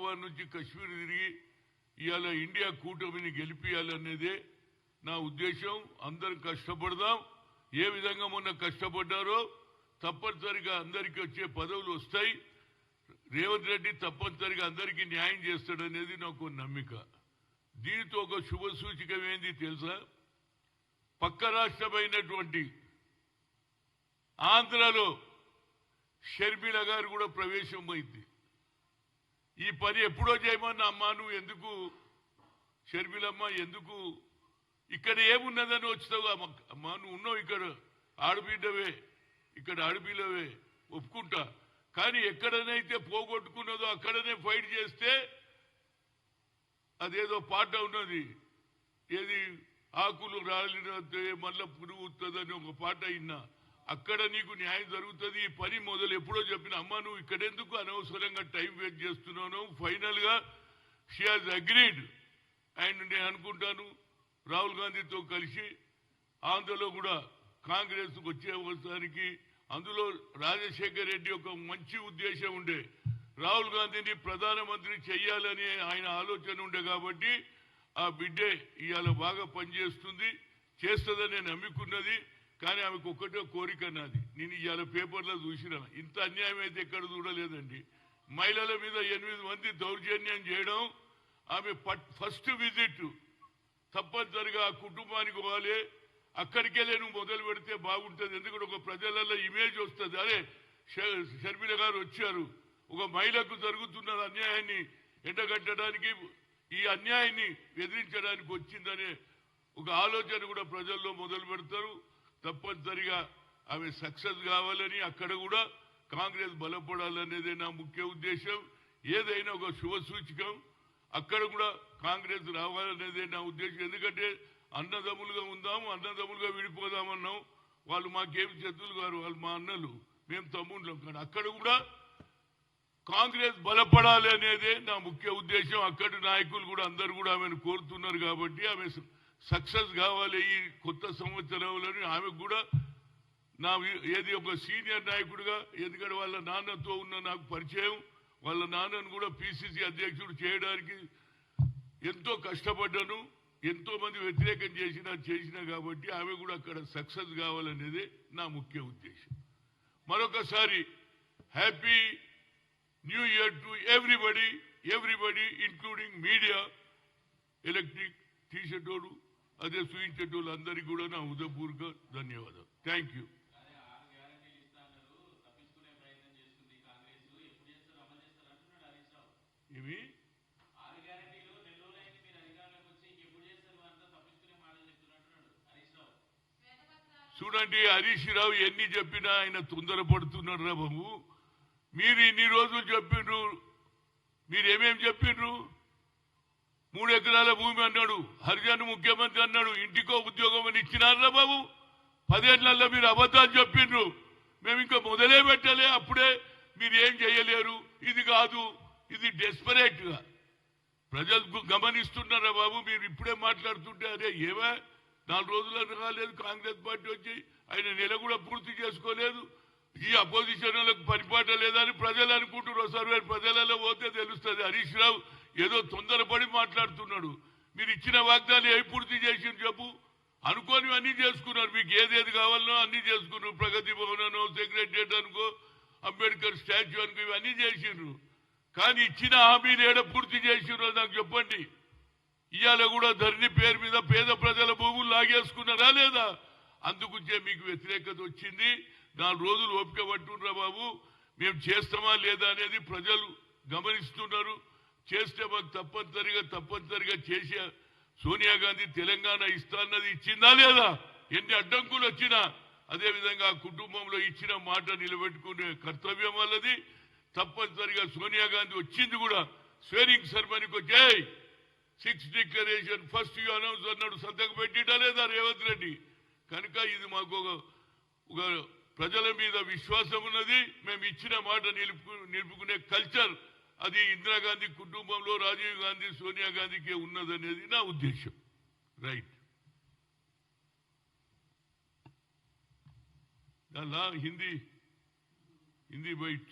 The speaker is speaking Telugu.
కన్యాకుమారి నుంచి కశ్మీర్ తిరిగి ఇవాళ ఇండియా కూటమిని గెలిపియాలనేదే నా ఉద్దేశం. అందరు కష్టపడదాం. ఏ విధంగా మొన్న కష్టపడ్డారో తప్పనిసరిగా అందరికీ వచ్చే పదవులు వస్తాయి. రేవంత్ రెడ్డి తప్పనిసరిగా అందరికీ న్యాయం చేస్తాడనేది నాకు నమ్మిక. దీనితో ఒక శుభ సూచికం ఏంది తెలుసా? పక్క రాష్ట్రమైనటువంటి ఆంధ్రలో షర్మిల గారు కూడా ప్రవేశం అయింది. ఈ పని ఎప్పుడో చేయమన్నా అమ్మా నువ్వు ఎందుకు షర్మిలమ్మ ఎందుకు ఇక్కడ ఏమున్నదని వచ్చావు అమ్మ- అమ్మా నువ్వు ఉన్నావు ఇక్కడ ఆడబిడ్డవే ఇక్కడ ఆడపిల్లవే ఒప్పుకుంటా. కానీ ఎక్కడనైతే పోగొట్టుకున్నదో అక్కడనే ఫైట్ చేస్తే అదేదో పాట ఉన్నది. ఏది ఆకులు రాలినతే మళ్ళా పురుగు వస్తుందని ఒక పాట ఇన్నా. అక్కడ నీకు న్యాయం జరుగుతుంది. ఈ పని మొదలు ఎప్పుడో చెప్పిన అమ్మ నువ్వు ఇక్కడెందుకు అనవసరంగా టైం వేస్ట్ చేస్తున్నాను? ఫైనల్గా షీ హాజ్ అగ్రీడ్ అండ్ నేను అనుకుంటాను రాహుల్ గాంధీతో కలిసి ఆంధ్రలో కూడా కాంగ్రెస్ వచ్చే అవసరానికి అందులో రాజశేఖర్ రెడ్డి ఒక మంచి ఉద్దేశం ఉండే. రాహుల్ గాంధీని ప్రధానమంత్రి చెయ్యాలని ఆయన ఆలోచన ఉండే కాబట్టి ఆ బిడ్డే ఇవాళ బాగా పనిచేస్తుంది చేస్తుందని నేను నమ్ముకున్నది. కానీ ఆమెకు ఒక్కటే కోరిక నాది. నేను ఇవాళ పేపర్లో చూసిన. ఇంత అన్యాయం అయితే ఎక్కడ చూడలేదండి. మహిళల మీద ఎనిమిది మంది దౌర్జన్యం చేయడం ఆమె ఫస్ట్ విజిట్. తప్పనిసరిగా ఆ కుటుంబానికి పోవాలి. అక్కడికెళ్ళే నువ్వు మొదలు పెడితే బాగుంటుంది. ఎందుకంటే ఒక ప్రజలలో ఇమేజ్ వస్తుంది. అరే ష- షర్మిల గారు వచ్చారు. ఒక మహిళకు జరుగుతున్న అన్యాయాన్ని ఎండగట్టడానికి ఈ అన్యాయాన్ని ఎదిరించడానికి వచ్చిందనే ఒక ఆలోచన కూడా ప్రజల్లో మొదలు పెడతారు. తప్పనిసరిగా ఆమె సక్సెస్ కావాలని అక్కడ కూడా కాంగ్రెస్ బలపడాలనేదే నా ముఖ్య ఉద్దేశం. ఏదైనా ఒక శుభ సూచకం. అక్కడ కూడా కాంగ్రెస్ రావాలనేదే నా ఉద్దేశం. ఎందుకంటే అన్నదమ్ములుగా ఉందాము అన్నదమ్ములుగా విడిపోదామన్నాం. వాళ్ళు మాకేమి చేతులు గారు వాళ్ళు మా అన్నలు మేము తమ్ముళ్ళం కానీ అక్కడ కూడా కాంగ్రెస్ బలపడాలి అనేదే నా ముఖ్య ఉద్దేశం. అక్కడి నాయకులు కూడా అందరు కూడా ఆమెను కోరుతున్నారు కాబట్టి ఆమె సక్సెస్ కావాలి ఈ కొత్త సంవత్సరంలోని. ఆమెకు కూడా నా ఏది ఒక సీనియర్ నాయకుడిగా ఎందుకంటే వాళ్ళ నాన్నతో ఉన్న నాకు పరిచయం. వాళ్ళ నాన్నను కూడా పిసిసి అధ్యక్షుడు చేయడానికి ఎంతో కష్టపడ్డాను. ఎంతో మంది వ్యతిరేకం చేసినా చేసినా కాబట్టి ఆమె కూడా అక్కడ సక్సెస్ కావాలనేదే నా ముఖ్య ఉద్దేశం. మరొకసారి happy new year to everybody everybody including media electric టీషర్టోడు అదే చూయించేటోళ్ళు అందరికీ కూడా నా ఉదయపూర్వక ధన్యవాదాలు. థ్యాంక్ యూ ఇవి చూడండి హరీష్ రావు ఎన్ని చెప్పినా ఆయన తొందరపడుతున్నాడు రా బాబు. మీరు ఇన్ని రోజులు చెప్పిండ్రు మీరు ఏమేం చెప్పిండ్రు మూడు ఎకరాల భూమి అన్నాడు. హరిజన్ ముఖ్యమంత్రి అన్నాడు. ఇంటికో ఉద్యోగం అని ఇచ్చినారా బాబు? పదేళ్ళలో మీరు అబద్ధాలు చెప్పిండ్రు. మేము ఇంకా మొదలే పెట్టలే అప్పుడే మీరు ఏం చేయలేరు. ఇది కాదు ఇది డెస్పరేట్గా ప్రజలు గమనిస్తున్నారా బాబు? మీరు ఇప్పుడే మాట్లాడుతుంటే అరే ఏమే? నాలుగు రోజులు రాలేదు కాంగ్రెస్ పార్టీ వచ్చి ఆయన నెల కూడా పూర్తి చేసుకోలేదు. ఈ అపోజిషన్ వాళ్ళకి పరిపాట లేదని ప్రజలు అనుకుంటున్నారు. సర్వే ప్రజలలో పోతే తెలుస్తుంది. హరీష్ రావు ఏదో తొందరపడి మాట్లాడుతున్నాడు. మీరు ఇచ్చిన వాగ్దాలు ఏ పూర్తి చేసిన చెప్పు. అనుకోని అన్ని చేసుకున్నారు. మీకు ఏదేది కావాలనో అన్ని చేసుకున్నారు. ప్రగతి భవన్ అనో సెక్రటరియట్ అనుకో అంబేద్కర్ స్టాచ్యూ అనుకో ఇవన్నీ చేసిండ్రు. కానీ ఇచ్చిన హామీలు ఏడ పూర్తి చేసిండ్రు నాకు చెప్పండి. ఇవాళ కూడా ధరణి పేరు మీద పేద ప్రజల భూములు లాగేసుకున్నారా లేదా? అందుకుంచే మీకు వ్యతిరేకత వచ్చింది. నాలుగు రోజులు ఓపిక పట్టుండ్రా బాబు. మేము చేస్తామా లేదా అనేది ప్రజలు గమనిస్తున్నారు. చేస్తే మాకు తప్పనిసరిగా తప్పనిసరిగా చేసే సోనియా గాంధీ తెలంగాణ ఇస్తాన్నది ఇచ్చిందా లేదా? ఎన్ని అడ్డంకులు వచ్చినా అదే విధంగా ఆ కుటుంబంలో ఇచ్చిన మాట నిలబెట్టుకునే కర్తవ్యం వల్లది తప్పనిసరిగా సోనియా గాంధీ వచ్చింది కూడా స్వేరింగ్ సెరమనీకి వచ్చాయి six declaration first you announce అన్నాడు సంతకు పెట్టిటా లేదా రేవంత్ రెడ్డి? కనుక ఇది మాకు ఒక ప్రజల మీద విశ్వాసం ఉన్నది. మేము ఇచ్చిన మాట నిలుపు నిలుపుకునే కల్చర్ అది ఇందిరాగాంధీ కుటుంబంలో రాజీవ్ గాంధీ సోనియా గాంధీకే ఉన్నదనేది నా ఉద్దేశం. రైట్ దానిలా హిందీ హిందీ బైట్.